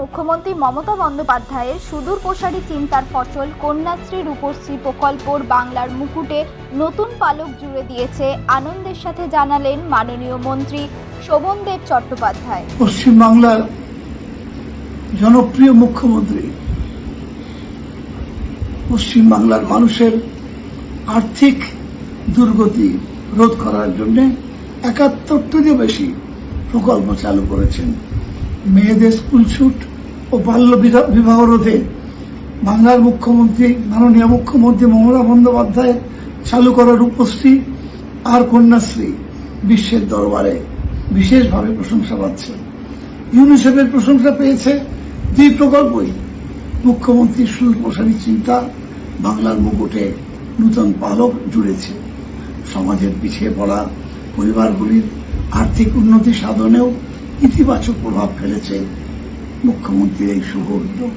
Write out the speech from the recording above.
মুখ্যমন্ত্রী মমতা বন্দ্যোপাধ্যায়ের সুদূর প্রসারী চিন্তার ফসল কন্যাশ্রী রূপশ্রী প্রকল্পর বাংলার মুকুটে নতুন পালক জুড়ে দিয়েছে আনন্দের সাথে জানালেন মাননীয় মন্ত্রী শোভনদেব চট্টোপাধ্যায়। পশ্চিমবাংলার জনপ্রিয় মুখ্যমন্ত্রী পশ্চিমবাংলার মানুষের আর্থিক দুর্গতি রোধ করার জন্য একাত্তরটিরও বেশি প্রকল্প চালু করেছেন। মেয়েদের স্কুল ছুট ও বাল্য বিবাহ রোধে বাংলার মুখ্যমন্ত্রী, মাননীয় মুখ্যমন্ত্রী মমতা বন্দ্যোপাধ্যায় চালু করা রূপশ্রী আর কন্যাশ্রী বিশ্বের দরবারে বিশেষভাবে প্রশংসা পাচ্ছে। ইউনিসেফের প্রশংসা পেয়েছে দুই প্রকল্পই। মুখ্যমন্ত্রীর সুপ্রসারী চিন্তা বাংলার মুকুটে নূতন পালক জুড়েছে। সমাজের পিছিয়ে পড়া পরিবারগুলির আর্থিক উন্নতি সাধনেও ইতিবাচক প্রভাব ফেলেছে মুখ্যমন্ত্রীর এই শুভ উদ্যোগ